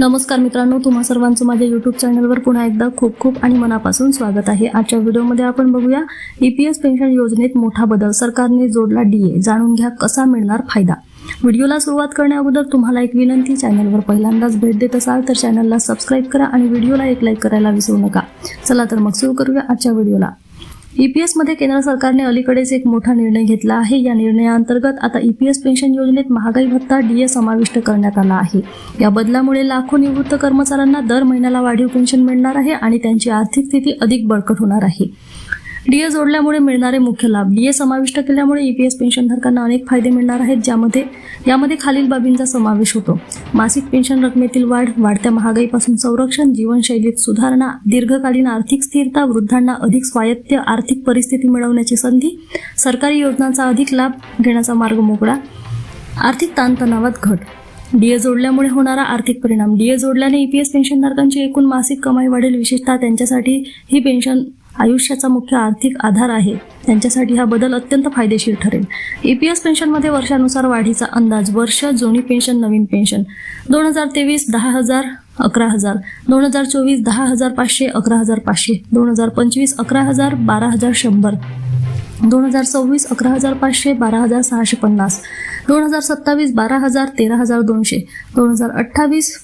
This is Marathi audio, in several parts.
नमस्कार मित्रांनो तुम्हा सर्वांचं माझ्या यूट्यूब चॅनलवर पुन्हा एकदा खूप खूप आणि मनापासून स्वागत आहे. आजच्या व्हिडिओमध्ये आपण बघूया ईपीएस पेन्शन योजनेत मोठा बदल सरकारने जोडला डीए जाणून घ्या कसा मिळणार फायदा. व्हिडिओला सुरुवात करण्या अगोदर तुम्हाला एक विनंती चॅनलवर पहिल्यांदाच भेट देत असाल तर चॅनलला सबस्क्राईब करा आणि व्हिडिओला एक लाईक करायला विसरू नका. चला तर मग सुरू करूया आजच्या व्हिडिओला. ई पी एसमध्ये केंद्र सरकारने अलीकडेच एक मोठा निर्णय घेतला आहे. या निर्णयाअंतर्गत आता ईपीएस पेन्शन योजनेत महागाई भत्ता डीए समाविष्ट करण्यात आला आहे. या बदलामुळे लाखो निवृत्त कर्मचाऱ्यांना दर महिन्याला वाढीव पेन्शन मिळणार आहे आणि त्यांची आर्थिक स्थिती अधिक बळकट होणार आहे. डीए जोडल्यामुळे मिळणारे मुख्य लाभ. डीए समाविष्ट केल्यामुळे ईपीएस पेन्शनधारकांना अनेक फायदे मिळणार आहेत ज्यामध्ये यामध्ये खालील बाबींचा समावेश होतो. मासिक पेन्शन रकमेतील वाढ वाढत्या महागाईपासून संरक्षण जीवनशैलीत सुधारणा दीर्घकालीन आर्थिक स्थिरता वृद्धांना अधिक स्वायत्त आर्थिक परिस्थिती मिळवण्याची संधी सरकारी योजनांचा अधिक लाभ घेण्याचा मार्ग मोकळा आर्थिक ताणतणावात घट. डीए जोडल्यामुळे होणारा आर्थिक परिणाम. डीए जोडल्याने ईपीएस पेन्शनधारकांची एकूण मासिक कमाई वाढेल विशेषतः त्यांच्यासाठी ही पेन्शन आयुष्याचा मुख्य आर्थिक आधार आहे. त्यांच्यासाठी हा बदल अत्यंत फायदेशीर ठरेल. ईपीएस पेन्शनमध्ये वर्षानुसार वाढीचा अंदाज वर्ष जुनी पेन्शन नवीन पेन्शन दोन हजार तेवीस दहा हजार अकरा हजार. दोन हजार चोवीस दहा हजार पाचशे अकरा हजार पाचशे. दोन हजार पंचवीस अकरा हजार बारा हजार शंभर. दोन हजार सव्वीस अकरा हजार पाचशे बारा हजार सहाशे पन्नास. दोन हजार सत्तावीस बारा हजार तेरा हजार दोनशे. दोन हजार अठ्ठावीस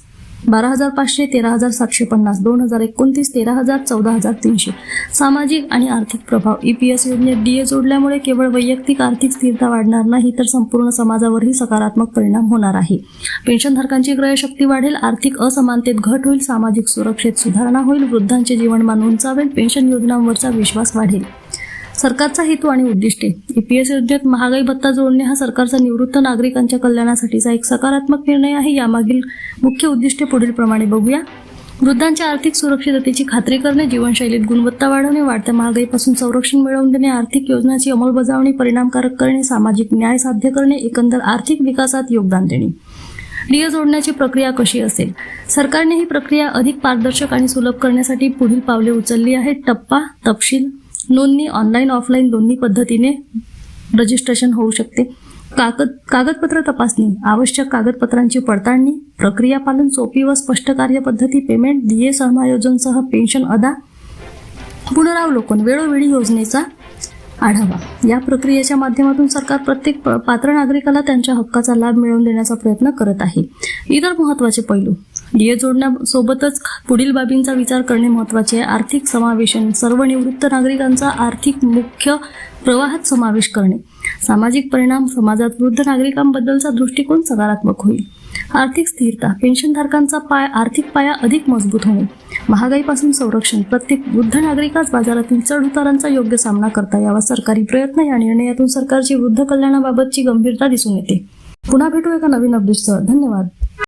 बारा हजार पाचशे तेरा हजार सातशे पन्नास दोन हजार एकोणतीस तेरा हजार चौदा हजार तीनशे. सामाजिक आणि आर्थिक प्रभाव. ई पी एस योजनेत डीए जोडल्यामुळे केवळ वैयक्तिक आर्थिक स्थिरता वाढणार नाही तर संपूर्ण समाजावरही सकारात्मक परिणाम होणार आहे. पेन्शनधारकांची क्रयशक्ती वाढेल आर्थिक असमानतेत घट होईल सामाजिक सुरक्षेत सुधारणा होईल वृद्धांचे जीवनमान उंचावेल पेन्शन योजनांवरचा विश्वास वाढेल. सरकारचा हेतू आणि उद्दिष्टे ईपीएस योजनेत महागाई भत्ता जोडणे हा सरकारचा निवृत्त नागरिकांच्या कल्याणासाठीचा एक सकारात्मक निर्णय आहे. यामागील मुख्य उद्दिष्टे पुढील प्रमाणे बघूया. वृद्धांच्या आर्थिक सुरक्षिततेची खात्री करणे जीवनशैलीत गुणवत्ता वाढवणे वाढत्या महागाईपासून संरक्षण मिळवून देणे आर्थिक योजनांची अंमलबजावणी परिणामकारक करणे सामाजिक न्याय साध्य करणे एकंदर आर्थिक विकासात योगदान देणे. डीए जोडण्याची प्रक्रिया कशी असेल? सरकारने ही प्रक्रिया अधिक पारदर्शक आणि सुलभ करण्यासाठी पुढील पावले उचलली आहेत. टप्पा तपशील नोंदणी ऑनलाईन ऑफलाईन दोन्ही पद्धतीने रजिस्ट्रेशन होऊ शकते. कागद कागदपत्र तपासणी आवश्यक कागदपत्रांची पडताळणी प्रक्रिया पालन सोपी व स्पष्ट कार्यपद्धती पेमेंट डीए समायोजनसह पेन्शन अदा पुनरावलोकन वेळोवेळी योजनेचा आढावा. या प्रक्रियेच्या माध्यमातून सरकार प्रत्येक प- पात्र नागरिकाला त्यांच्या हक्काचा लाभ मिळवून देण्याचा प्रयत्न करत आहे. इतर महत्त्वाचे पैलू. डीए जोडण्यासोबतच पुढील बाबींचा विचार करणे महत्त्वाचे आहे. आर्थिक समावेशन सर्व निवृत्त नागरिकांचा आर्थिक मुख्य प्रवाहात समावेश करणे. सामाजिक परिणाम समाजात वृद्ध नागरिकांबद्दलचा दृष्टिकोन सकारात्मक होईल. आर्थिक स्थिरता पेन्शनधारकांचा पाय आर्थिक पाया अधिक मजबूत होणे. महागाईपासून संरक्षण. प्रत्येक वृद्ध नागरिकास बाजारातील चढउतारांचा योग्य सामना करता यावा. सरकारी प्रयत्न या निर्णयातून सरकारची वृद्ध कल्याणाबाबतची गंभीरता दिसून येते. पुन्हा भेटू एका नवीन अपडेटसह धन्यवाद.